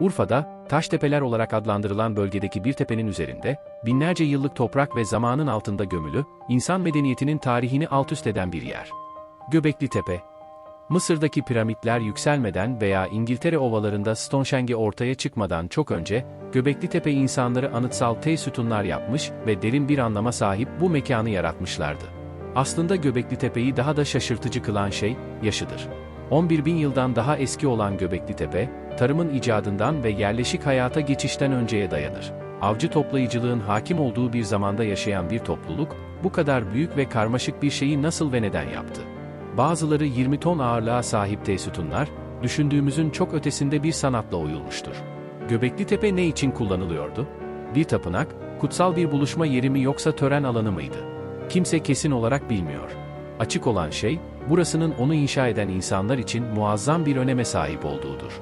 Urfa'da, Taştepeler olarak adlandırılan bölgedeki bir tepenin üzerinde, binlerce yıllık toprak ve zamanın altında gömülü, insan medeniyetinin tarihini altüst eden bir yer. Göbekli Tepe Mısır'daki piramitler yükselmeden veya İngiltere ovalarında Stonehenge ortaya çıkmadan çok önce, Göbekli Tepe insanları anıtsal T sütunlar yapmış ve derin bir anlama sahip bu mekanı yaratmışlardı. Aslında Göbekli Tepe'yi daha da şaşırtıcı kılan şey, yaşıdır. 11 bin yıldan daha eski olan Göbekli Tepe, tarımın icadından ve yerleşik hayata geçişten önceye dayanır. Avcı toplayıcılığın hakim olduğu bir zamanda yaşayan bir topluluk, bu kadar büyük ve karmaşık bir şeyi nasıl ve neden yaptı? Bazıları 20 ton ağırlığa sahip T-sütunlar, düşündüğümüzün çok ötesinde bir sanatla oyulmuştur. Göbekli Tepe ne için kullanılıyordu? Bir tapınak, kutsal bir buluşma yeri mi yoksa tören alanı mıydı? Kimse kesin olarak bilmiyor. Açık olan şey, burasının onu inşa eden insanlar için muazzam bir öneme sahip olduğudur.